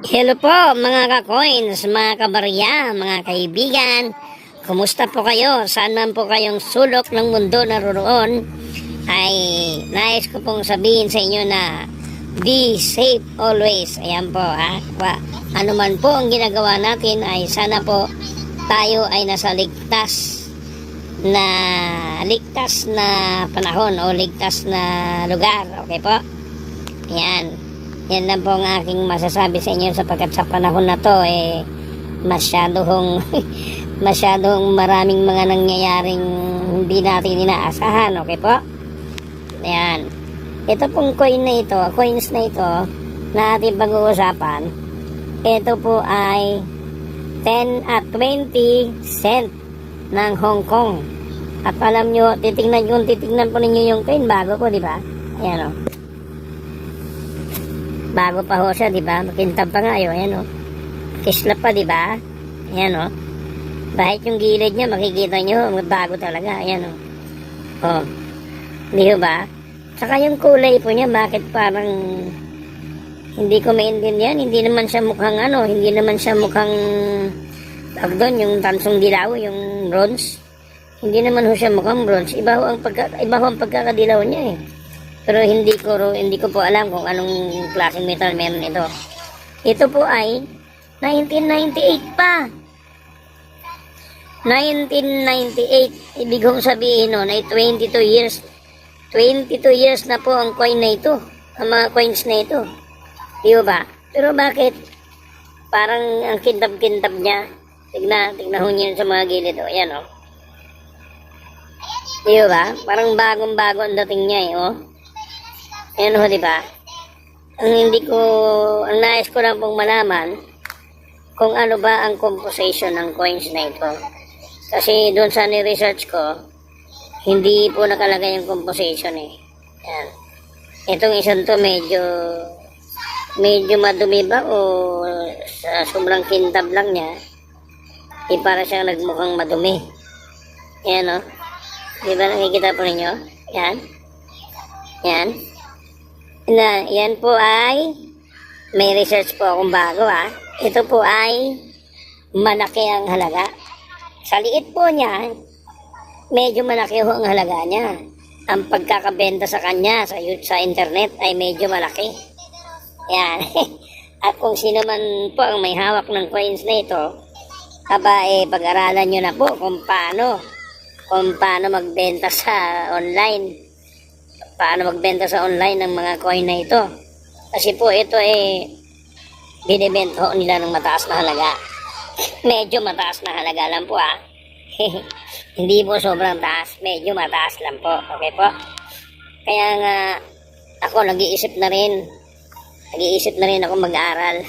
Hello po mga ka-coins, mga kabarya, mga kaibigan. Kumusta po kayo? Saan man po kayong sulok ng mundo naroon ay nais ko pong sabihin sa inyo na be safe always. Ayan po ha. Ano man po ang ginagawa natin ay sana po tayo ay nasa ligtas na ligtas na panahon o ligtas na lugar. Okay po? Yan. Yan lang po ang aking masasabi sa inyo sapagkat sa panahon na to eh masyadong masyadong maraming mga nangyayaring hindi natin inaasahan. Okay po? Yan. Ito pong coin na ito, coins na ito na ating pag-uusapan, ito po ay 10 at 20 cent ng Hong Kong. At alam nyo, titingnan kung titingnan po ninyo yung coin bago po, di ba? Ayan o. Bago pa ho siya, di ba? Makintab pa nga yun, ayan o. Kislap pa, di ba? Ayan o. Kahit yung gilid niya, makikita nyo, bago talaga, ayan o. Oh. Di ho ba? Saka yung kulay po niya, bakit parang hindi ko maintindihan, hindi naman siya mukhang ano, hindi naman siya mukhang tawag doon, yung tansong dilaw, yung bronze. Hindi naman ho siya mukhang bronze. Iba ho ang, pagka, iba ho ang pagkakadilaw niya eh. Pero hindi ko hindi ko po alam kung anong klaseng metal meron ito. Ito po ay 1998 pa. 1998. Ibig kong sabihin nun ay 22 years. 22 years na po ang coin na ito. Ang mga coins na ito. Di ba? Pero bakit? Parang ang kintab-kintab niya. Tignan, tignan ho niyo sa mga gilid. O, yan o. Di ba? Parang bagong-bago ang dating niya eh, oh. Ayan ho, di ba? Ang hindi ko, ang nais ko lang pong malaman, kung ano ba ang composition ng coins na ito. Kasi doon sa ni-research ko, hindi po nakalagay yung composition eh. Yan. Itong isang to medyo, medyo madumi ba o sa sobrang kintab lang niya, eh para siyang nagmukhang madumi. Yan o. Di ba nakikita po ninyo? Yan. Yan. Na, yan po ay may research po akong bago ah. Ito po ay malaki ang halaga. Sa liit po niya, medyo malaki ho ang halaga niya. Ang pagkakabenta sa kanya sa, sa internet ay medyo malaki. Yan. At kung sino man po ang may hawak ng coins na ito, aba eh, pag-aralan nyo na po kung paano kung paano magbenta sa online paano magbenta sa online ng mga coin na ito. Kasi po ito eh binibenta nila ng mataas na halaga. Medyo mataas na halaga lang po ah. Hindi po sobrang taas, medyo mataas lang po. Okay po? Kaya nga ako nag-iisip na rin. Nag-iisip na rin ako mag-aral.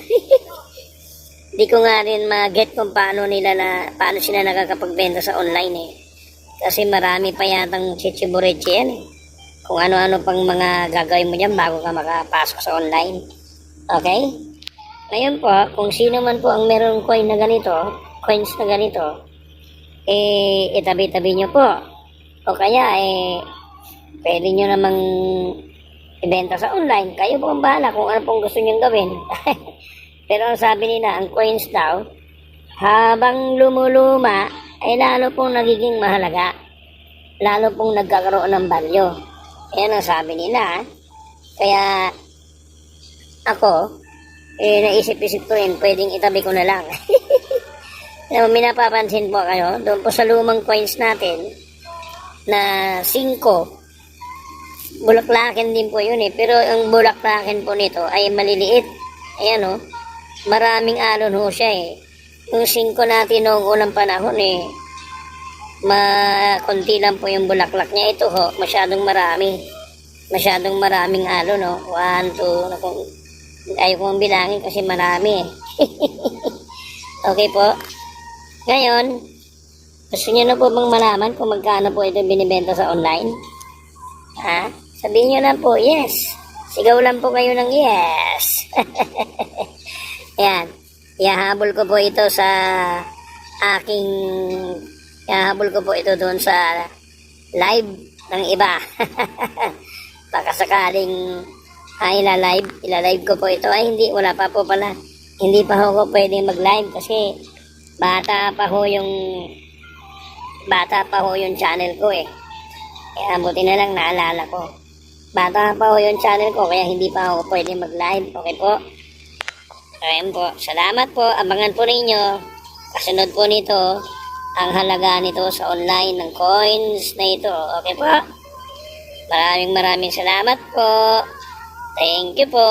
Hindi ko nga rin ma-get kung paano nila na paano sila nakakapagbenta sa online eh. Kasi marami pa yatang chichibureche yan eh kung ano-ano pang mga gagawin mo dyan bago ka makapasok sa online. Okay? Ngayon po, kung sino man po ang meron coin na ganito, coins na ganito, eh, itabi-tabi nyo po. O kaya, eh, pwede nyo namang ibenta sa online. Kayo po ang bahala kung ano pong gusto nyo gawin. Pero ang sabi nila, ang coins daw, habang lumuluma, ay lalo pong nagiging mahalaga. Lalo pong nagkakaroon ng value. Yan ang sabi nila. Kaya ako, eh, naisip-isip ko rin, pwedeng itabi ko na lang. Alam mo, minapapansin po kayo, doon po sa lumang coins natin, na 5, bulaklakin din po yun eh. Pero ang bulaklakin po nito ay maliliit. Ayan o, maraming alon ho siya eh. Yung 5 natin noong unang panahon eh, ma konti lang po yung bulaklak niya. Ito ho masyadong marami. Masyadong maraming alo no? One two kung ayaw kong bilangin kasi marami. Eh. okay po. Ngayon gusto niyo na po bang malaman kung magkano po ito binibenta sa online? Ha? Sabihin niyo na po yes. Sigaw lang po kayo ng yes. Yan ihahabol ko po ito sa aking Ihahabol ko po ito doon sa live ng iba. Baka sakaling ah, ila-live, ila-live ko po ito. Ay, hindi, wala pa po pala. hindi pa ho ako pwedeng mag-live kasi bata pa ho yung bata pa ho yung channel ko eh. Kaya buti na lang naalala ko. Bata pa ho yung channel ko kaya hindi pa ako pwedeng mag-live. Okay po? Ayun po. Salamat po. Abangan po ninyo. Kasunod po nito ang halaga nito sa online ng coins na ito. Okay po? Maraming maraming salamat po. Thank you po.